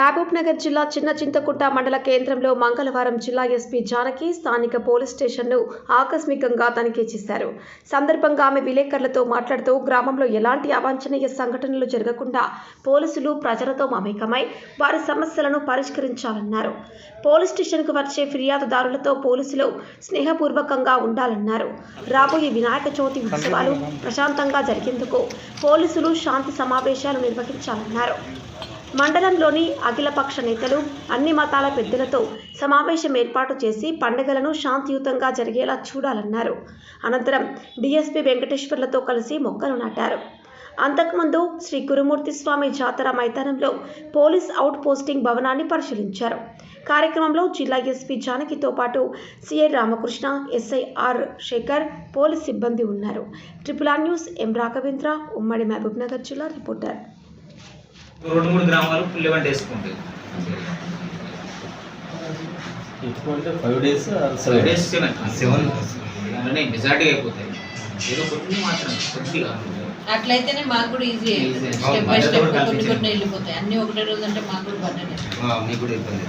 మహబూబ్ నగర్ జిల్లా చిన్న చింతకుంట మండల కేంద్రంలో మంగళవారం జిల్లా ఎస్పీ జానకి స్థానిక పోలీస్ స్టేషన్ను ఆకస్మికంగా తనిఖీ చేశారు. సందర్భంగా ఆమె విలేకరులతో మాట్లాడుతూ గ్రామంలో ఎలాంటి అవాంఛనీయ సంఘటనలు జరగకుండా పోలీసులు ప్రజలతో మమేకమై వారి సమస్యలను పరిష్కరించాలన్నారు. పోలీస్ స్టేషన్కు వచ్చే ఫిర్యాదుదారులతో పోలీసులు స్నేహపూర్వకంగా ఉండాలన్నారు. రాబోయే వినాయక చవితి ఉత్సవాలు ప్రశాంతంగా జరిగేందుకు పోలీసులు శాంతి సమావేశాలు నిర్వహించాలన్నారు. మండలంలోని అఖిలపక్ష నేతలు అన్ని మతాల పెద్దలతో సమావేశం ఏర్పాటు చేసి పండుగలను శాంతియుతంగా జరిగేలా చూడాలన్నారు. అనంతరం డిఎస్పీ వెంకటేశ్వర్లతో కలిసి మొక్కలు నాటారు. అంతకుముందు శ్రీ గురుమూర్తి స్వామి జాతర మైదానంలో పోలీస్ అవుట్ పోస్టింగ్ భవనాన్ని పరిశీలించారు. కార్యక్రమంలో జిల్లా ఎస్పీ జానకితో పాటు CI Ramakrishna SI R Sekhar police సిబ్బంది ఉన్నారు. Triple R news M Raghavendra ఉమ్మడి మహబూబ్నగర్ జిల్లా రిపోర్టర్. రెండు మూడు గ్రామాలు పుల్లి వంట వేసుకుంటాయి ఎటువంటి five days five days seven seven అందులోనే మెజార్టీ అయిపోతాయి. ఏదో కొద్ది మాత్రం. కొద్దిగా అట్లయితేనే మాకు కూడా ఈజీ. స్టెప్ బై స్టెప్ కొన్ని కొన్ని వెళ్ళిపోతాయి. అన్ని ఒకటే రోజు అంటే మాకు కూడా బడ్డనే మీకు కూడా ఇబ్బంది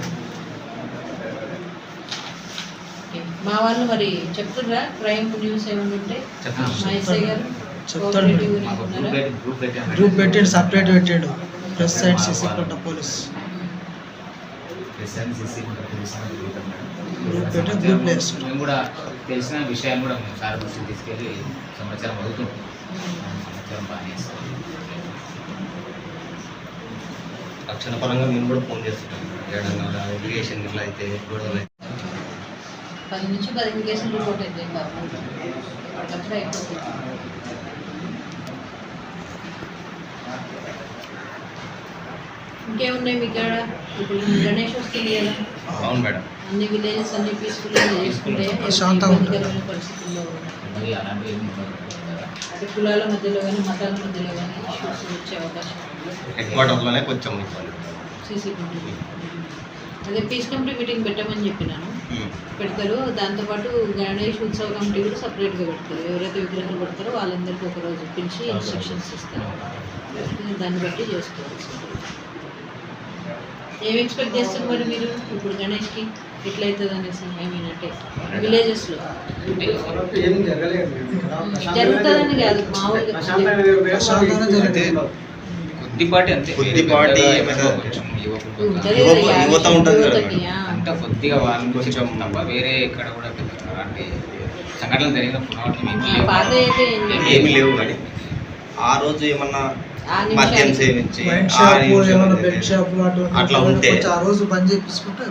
మా వాళ్ళు మరి చెప్తుర్రా క్రైమ్ న్యూస్ ఏమైనా ఉంటే. మా ఎస్ఐ గారు చెప్తాడు గ్రూప్ పెట్టాడు సపరేట్ పెట్టాడు. పోలీస్ గ్రూప్ పెట్టి గ్రూప్ వేస్తాడు మేము కూడా తెలిసిన విషయాన్ని కూడా మేము సార్ దృష్టికి తీసుకెళ్ళి సమాచారం అవుతుంటాం సమాచారం బాగా చేస్తాం రక్షణ పరంగా మేము కూడా ఫోన్ చేస్తుంటాం. ఏడన్నా ఇరిగేషన్ ఇట్లా అయితే గొడవలు అయితే. పది నుంచి పదిహేను కేసులు రిపోర్ట్ అయితే అయిపోతుంది. ఇంకేమున్నాయి మీ కాడ? ఇప్పుడు గణేష్ వస్తుంది కదా. అవును మేడం. అన్ని విలేజెస్ అన్ని పీస్ఫుల్గా చేసుకుంటే ప్రశాంతంగా ఉంటుంది. ఇబ్బందికరమైన పరిస్థితుల్లో. అంటే కులాల మధ్యలో కానీ మతాల మధ్యలో కానీ ఇష్యూస్ వచ్చే అవకాశం హెడ్ క్వార్టర్లోనే కొంచెం సీసీ అదే పీస్ కమిటీ మీటింగ్ పెట్టమని చెప్పినాను. పెడతారు. దాంతోపాటు గణేష్ ఉత్సవ కమిటీ కూడా సపరేట్గా పెడతారు. ఎవరైతే విగ్రహాలు పెడతారో వాళ్ళందరికీ ఒక రోజు పిలిచి ఇన్స్ట్రక్షన్స్ ఇస్తారు. దాన్ని బట్టి చేసుకోవాల్సి ఉంటుంది. ఏం ఎక్స్పెక్ట్ చేస్తారు మరి మీరు? ఇప్పుడు గణేష్కి ఎట్లయితుంది అనేసి ఐ మీన్ అంటే విలేజెస్లో జరుగుతుందని కాదు మామూలుగా. కొద్దిపాటి అంతే. కొద్దిపాటి యువత- ఉంటుంది. అంత కొద్దిగా వాళ్ళు కొంచెం తప్ప వేరే ఎక్కడ కూడా పెద్ద అలాంటి సంఘటనలు జరిగిన పునరావృతం ఏమీ లేవు. కానీ ఆ రోజు ఏమన్నా మద్యం సేవించి అట్లా ఉంటే ఆ రోజు బంద్ చేపించుకుంటే